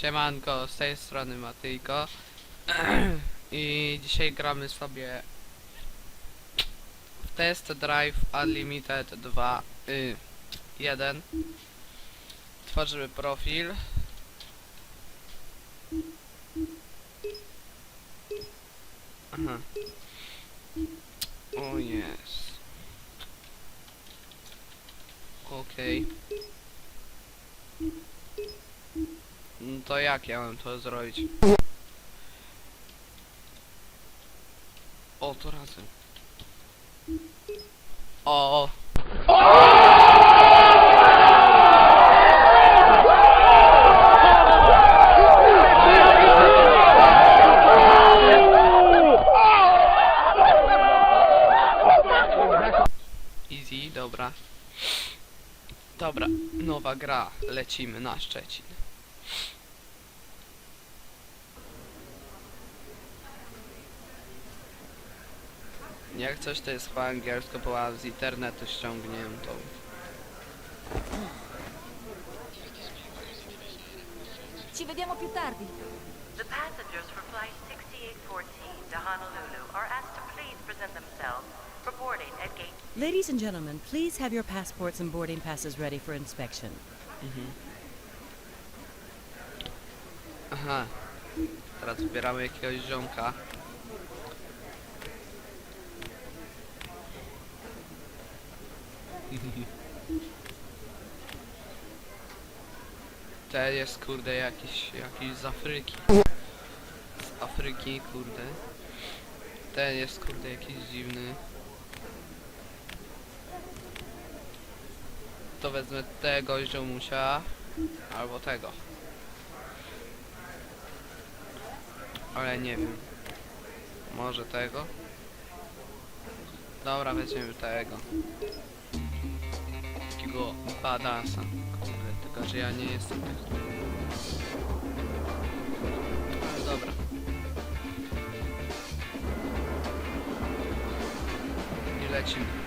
Siemanko, z tej strony Matyjko i dzisiaj gramy sobie w Test Drive Unlimited 2 y, 1 Tworzymy profil. Aha. O jest. Okej No to jak ja mam to zrobić? O, to razem. O! Easy, dobra. Dobra, nowa gra. Lecimy na Szczecin. Jak coś to jest po angielsku, bo z internetu ściągniętą. Ci vediamo più tardi. The passengers for flight 6814 to Honolulu are asked to please present themselves for boarding at gate Ladies and gentlemen, please have your passports and boarding passes ready for inspection. Aha. Teraz zbieramy jakiegoś ziomka. Ten jest kurde jakiś, jakiś z Afryki. Z Afryki kurde. Ten jest kurde jakiś dziwny. To wezmę tego ziomusia. Albo tego. Ale nie wiem. Może tego? Dobra, weźmiemy tego. Takiego badasa. Kurde, tylko że ja nie jestem taki. Ale dobra. I lecimy.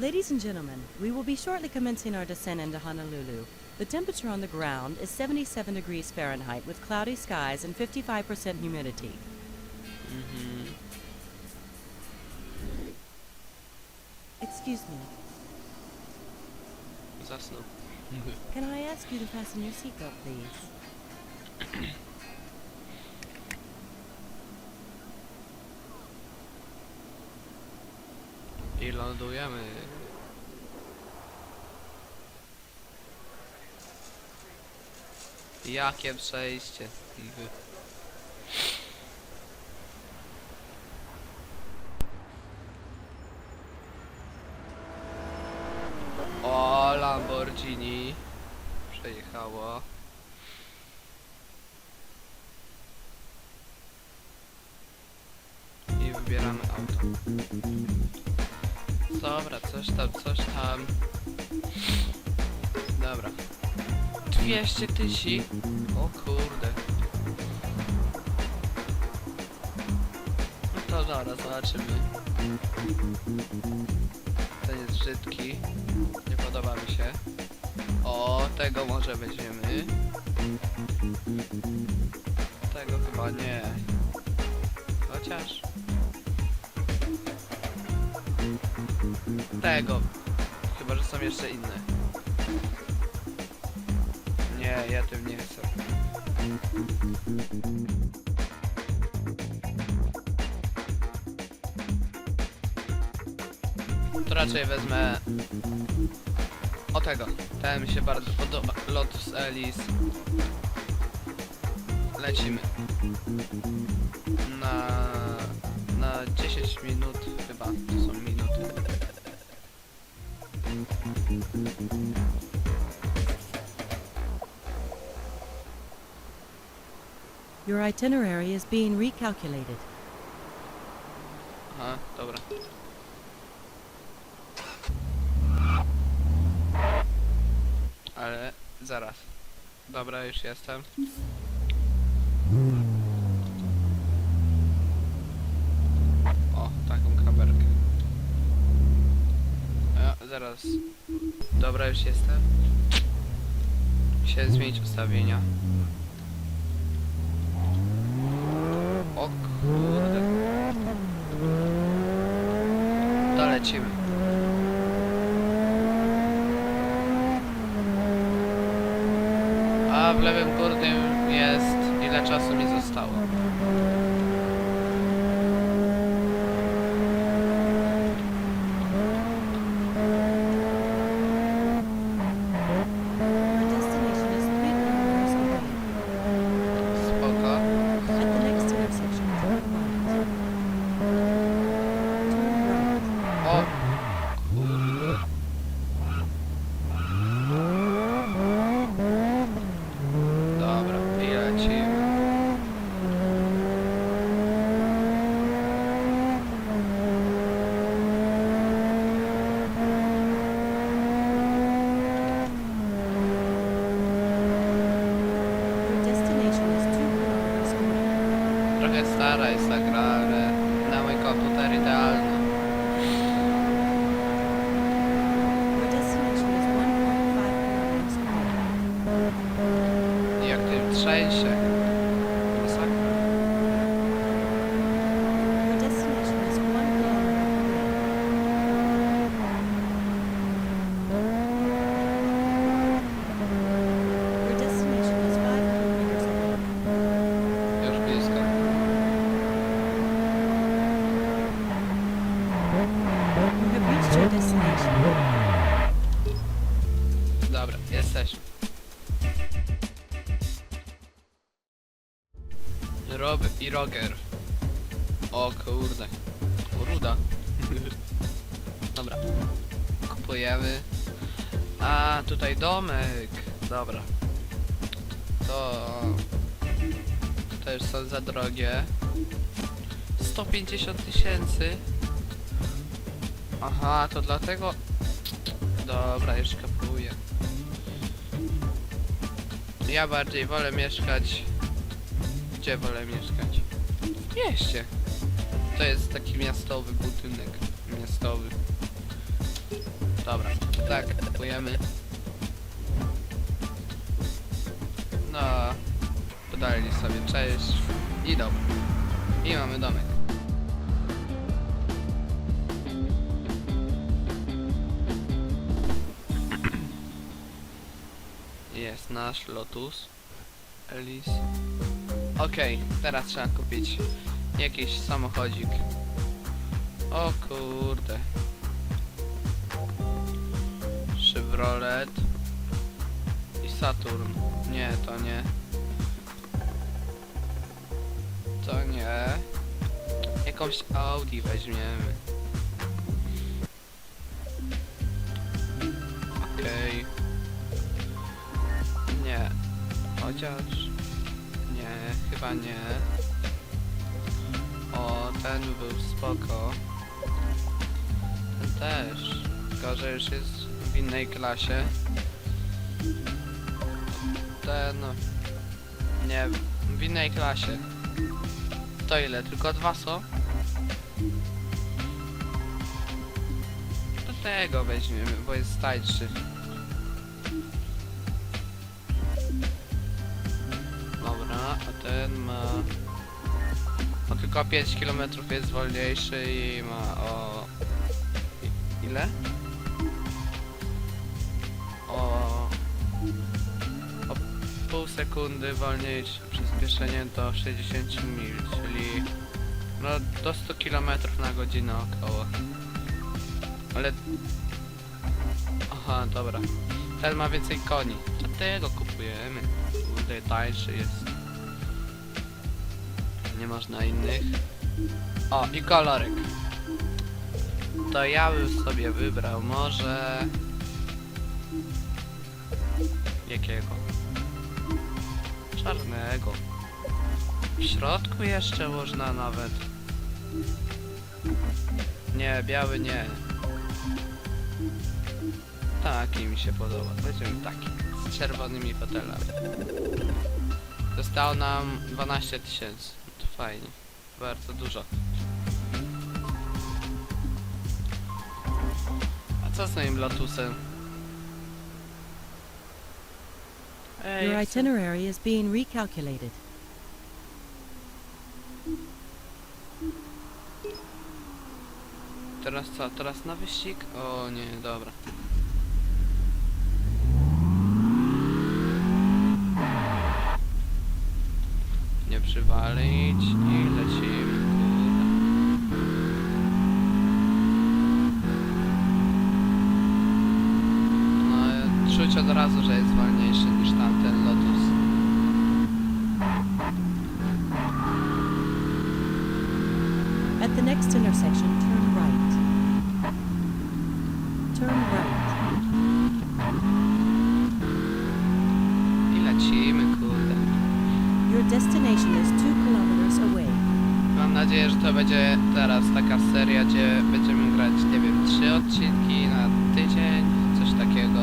Ladies and gentlemen, we will be shortly commencing our descent into Honolulu. The temperature on the ground is 77 degrees Fahrenheit with cloudy skies and 55% humidity. Mhm. Excuse me, Zasnął. can I ask you to fasten your seatbelt, please? I lądujemy. Jakie przejście. O, Lamborghini przejechało. I wybieramy auto. Dobra, coś tam, coś tam. Dobra. 200 tysięcy. O kurde. No to dobra, zobaczymy. Ten jest brzydki. Nie podoba mi się. O, tego może weźmiemy. Tego chyba nie. Chociaż. Tego. Chyba, że są jeszcze inne. Nie, ja tym nie chcę. To raczej wezmę... O tego. Ten mi się bardzo podoba. Lotus Elise. Lecimy. Na... Na 10 minut chyba. To są minuty. Your itinerary is being recalculated. Aha, dobra. Ale zaraz. Dobra, już jestem. O, taką kamerkę. Ja, zaraz. Dobra, już jestem. Musiałem zmienić ustawienia. O kurde. To A w lewym górnym jest ile czasu mi zostało. Your destination is three kilometers away. Spoko. At the next intersection, turn right. Turn right. O! Kurde. Dobra, i lecimy. Your destination is two kilometers away. Trochę stara jest Roger. O kurde. Ruda. Dobra. Kupujemy. A tutaj domek. Dobra. To... To już są za drogie. 150 tysięcy. Aha, to dlatego... Dobra, już kapuję. Ja bardziej wolę mieszkać... Gdzie wolę mieszkać? W mieście. To jest taki miastowy budynek. Miastowy. Dobra, tak, kupujemy. No, podali sobie cześć i dobra. I mamy domek. Jest nasz Lotus. Elis. Okej, teraz trzeba kupić jakiś samochodzik. O kurde. Chevrolet i Saturn. Nie, to nie. To nie. Jakąś Audi weźmiemy. Okej. Nie. Chociaż... Chyba nie. O, ten był spoko. Ten też. Tylko, że już jest w innej klasie. Ten... Nie, w innej klasie. To ile? Tylko dwa są? Do tego weźmiemy, bo jest tańszy. Tylko 5 km jest wolniejszy i ma o... Ile? O... O pół sekundy wolniejsze przyspieszenie do 60 mil, czyli... No do 100 km na godzinę około. Ale... Aha, dobra. Ten ma więcej koni. Dlatego kupujemy. Kurde, tańszy jest. Nie można innych. O, i kolorek. To ja bym sobie wybrał może... Jakiego? Czarnego. W środku jeszcze można nawet. Nie, biały nie. Taki mi się podoba. Weźmiemy taki. Z czerwonymi fotelami. Zostało nam 12 tysięcy. To fajnie. Bardzo dużo. A co z moim Lotusem? Ej, Your itinerary is being recalculated. Teraz co? Teraz na wyścig? O nie, dobra. Przywalić i lecimy. No, czuć od razu, że jest wolniejszy niż tamten Lotus. At the next intersection, turn right. Turn right. I lecimy, kurde. Your destination is two kilometers away. Mam nadzieję, że to będzie teraz taka seria, gdzie będziemy grać, nie wiem, trzy odcinki na tydzień, coś takiego.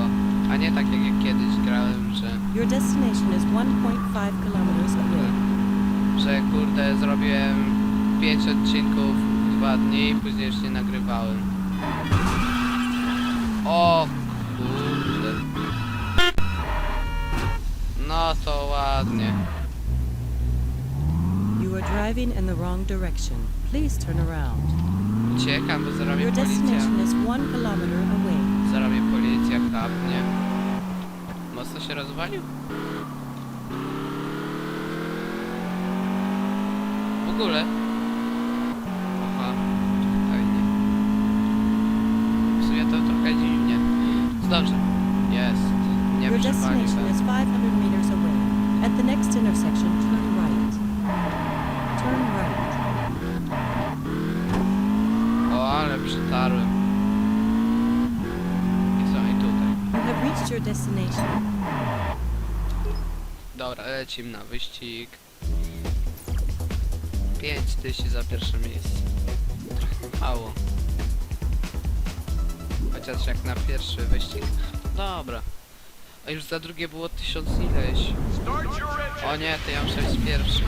A nie tak jak ja kiedyś grałem, że, Your destination is 1.5 kilometers away. że kurde zrobiłem pięć odcinków w dwa dni i później już nie nagrywałem. O kurde. No to ładnie. Driving in the wrong direction. Please turn around. Uciekam, bo zarobię Your policja. destination is one kilometer away. Zarobię policja, chapnie. Mocno się rozwalił? W ogóle? Aha, fajnie. W sumie to trochę dziwnie. Zdążę. Jest. Nie Your przepalił. destination is 500 meters away. At the next intersection. Turn przytarłem. I co, i tutaj. You have reached your destination. Dobra, lecimy na wyścig. 5000 za pierwsze miejsce. Trochę mało. Chociaż jak na pierwszy wyścig. Dobra. A już za drugie było 1000 ileś. O nie, to ja muszę być pierwszy.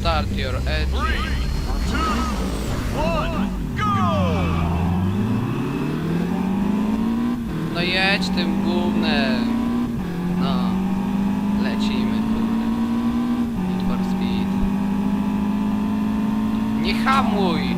Start your engine. No jedź tym gównem. No. Lecimy, kurde. Need for speed. Nie hamuj!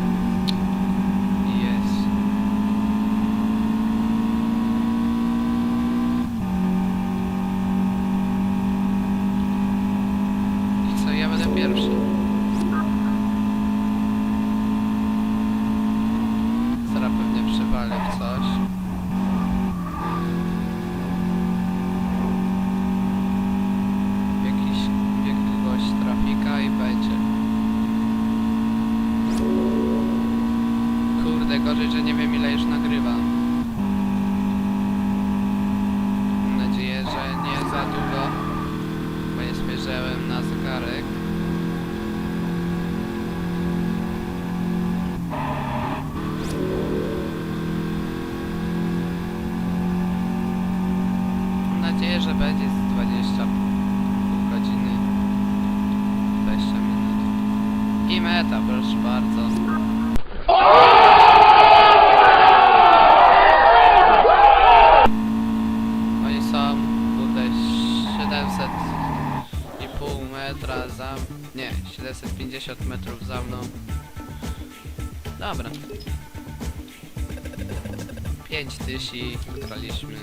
5000 graliśmy.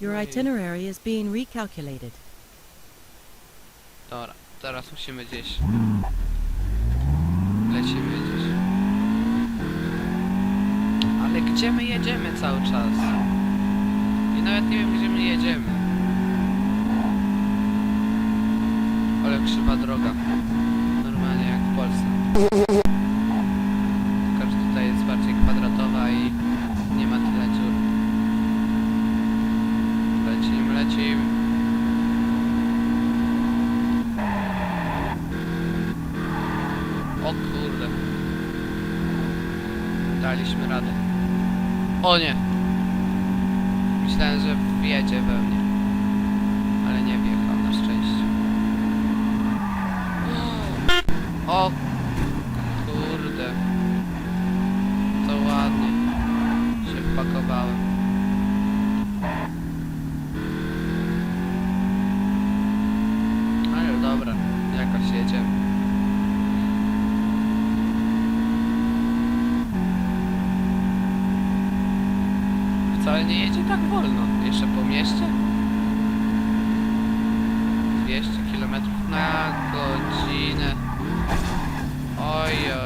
Your itinerary is being recalculated. Dobra, teraz musimy gdzieś. Lecimy gdzieś. Ale gdzie my jedziemy cały czas? I nawet nie wiem gdzie my jedziemy. Ale krzywa droga. Normalnie jak w Polsce. Tylko, że tutaj jest bardziej kwadratowa i nie ma tyle dziur. Lecimy, lecimy. O kurde. Daliśmy radę. O nie! Myślałem, że wjedzie we mnie. Ale nie wjechał na szczęście. O kurde. To ładnie. Się wpakowałem. Ale dobra, jakoś jedziemy. Wcale nie jedzie tak wolno. Jeszcze po mieście? 200 km na godzinę.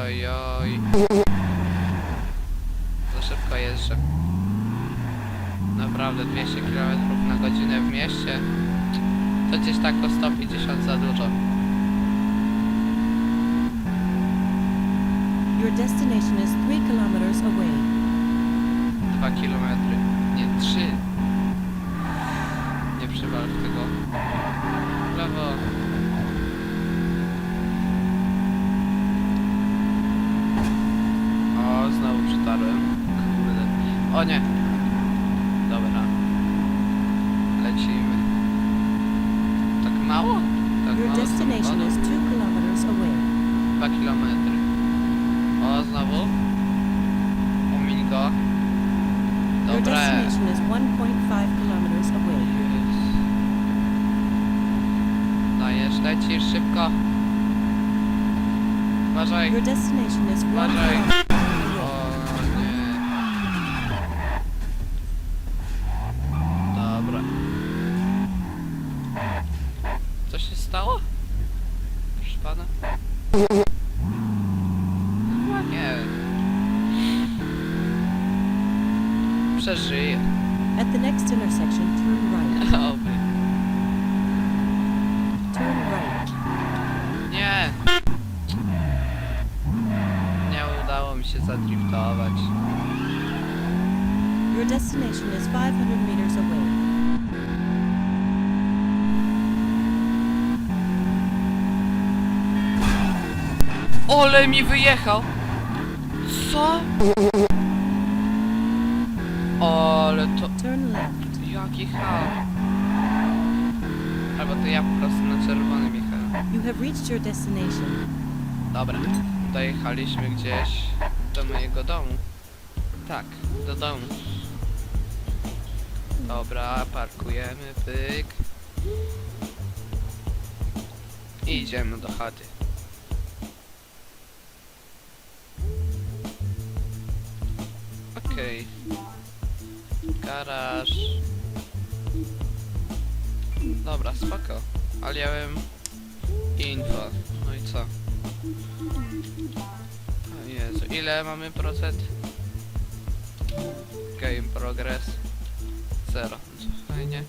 Oj, oj, oj. Za szybko jeżdżę. Naprawdę 200 km na godzinę w mieście. To gdzieś tak o 150 za dużo. Your destination is 3 kilometers away. 2 km. Nie, 3. Your destination is 1.5 kilometers away. Dajesz, lecisz szybko. Uważaj. Your destination is 1 Uważaj. Się zadriftować. Your destination is 500 meters away. Ole mi wyjechał! Co? Ale to... Turn left. Jaki hał. Albo to ja po prostu na czerwonym jechałem. You have reached your destination. Dobra, dojechaliśmy gdzieś mojego domu. Tak, do domu. Dobra, parkujemy, pyk. I idziemy do chaty. Okej. Garaż. Dobra, spoko. Ale ja wiem info. No i co? Ile mamy procent? Game progress. Zero. Fajnie.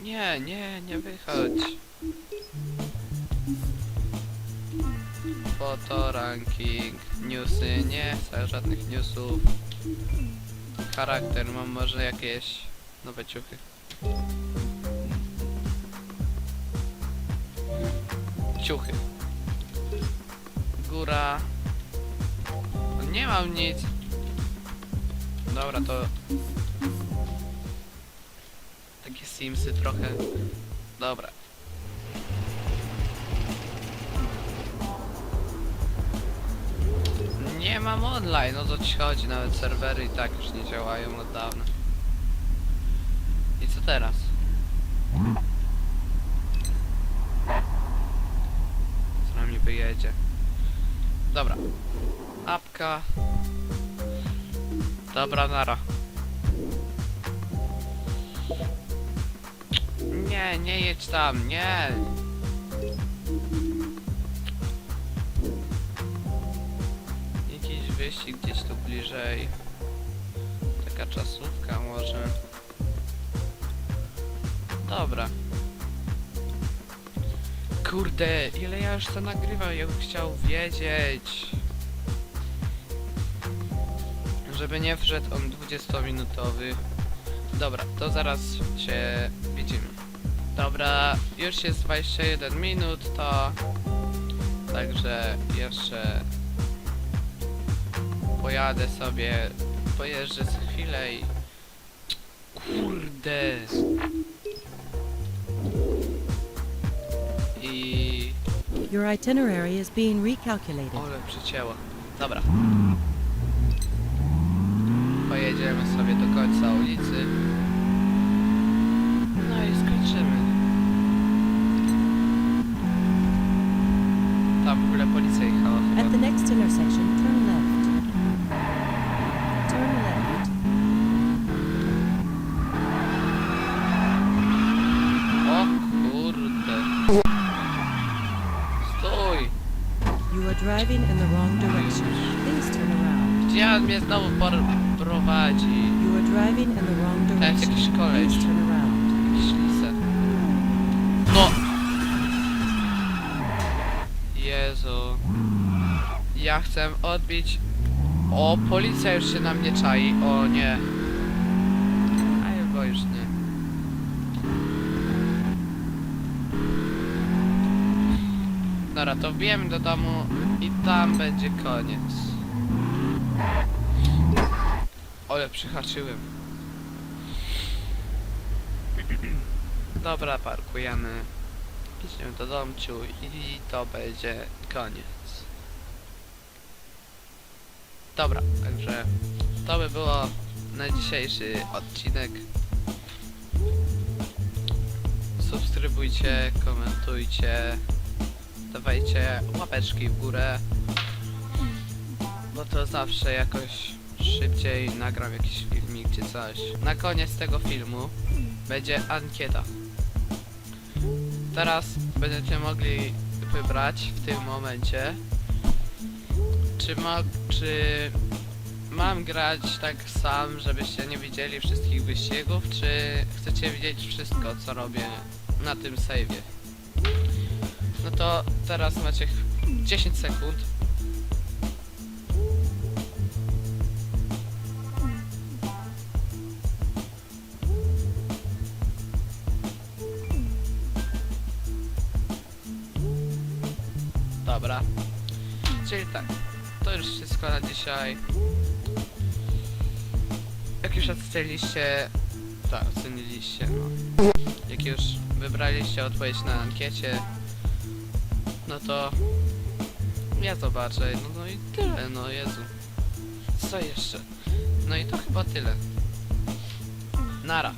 Nie, nie, nie wychodź. Foto, ranking, newsy, nie chcę żadnych newsów. Charakter, mam może jakieś nowe ciuchy. Ciuchy. Góra. Nie mam nic. Dobra, to... Takie simsy trochę. Dobra. Nie mam online, no to ci chodzi, nawet serwery i tak już nie działają od dawna. I co teraz? Dobra, nara. Nie, nie jedź tam, nie. Jakiś wyścig gdzieś tu bliżej. Taka czasówka może. Dobra. Kurde, ile ja już to nagrywam, ja bym chciał wiedzieć. Żeby nie wszedł on 20-minutowy. Dobra, to zaraz się widzimy. Dobra, już jest 21 minut, to Także jeszcze pojadę sobie, pojeżdżę za chwilę i... Kurde! I... Your itinerary is being recalculated. Ole, przycięło. Dobra. Pojedziemy sobie do końca ulicy. No i skończymy. Tam w ogóle policja jechała At the chyba. next intersection, driving in the wrong Tak, direction. jakiś koleś. Please turn around. Ślisę. No! Jezu. Ja chcę odbić... O, policja już się na mnie czai. O nie. A chyba już nie. Dobra, to wbijemy do domu i tam będzie koniec. Ale przyhaczyłem. Dobra, parkujemy. Idziemy do domciu i to będzie koniec. Dobra, także to by było na dzisiejszy odcinek. Subskrybujcie, komentujcie, dawajcie łapeczki w górę, bo to zawsze jakoś szybciej nagram jakiś filmik czy coś. Na koniec tego filmu będzie ankieta. Teraz będziecie mogli wybrać w tym momencie, czy, mo czy mam grać tak sam, żebyście nie widzieli wszystkich wyścigów, czy chcecie widzieć wszystko, co robię na tym save'ie. No to teraz macie ch- 10 sekund. Dobra. Czyli tak, to już wszystko na dzisiaj. Jak już oceniliście, tak, oceniliście, no. Jak już wybraliście odpowiedź na ankiecie, no to ja zobaczę, no, no i tyle, no Jezu. Co jeszcze? No i to chyba tyle. Nara.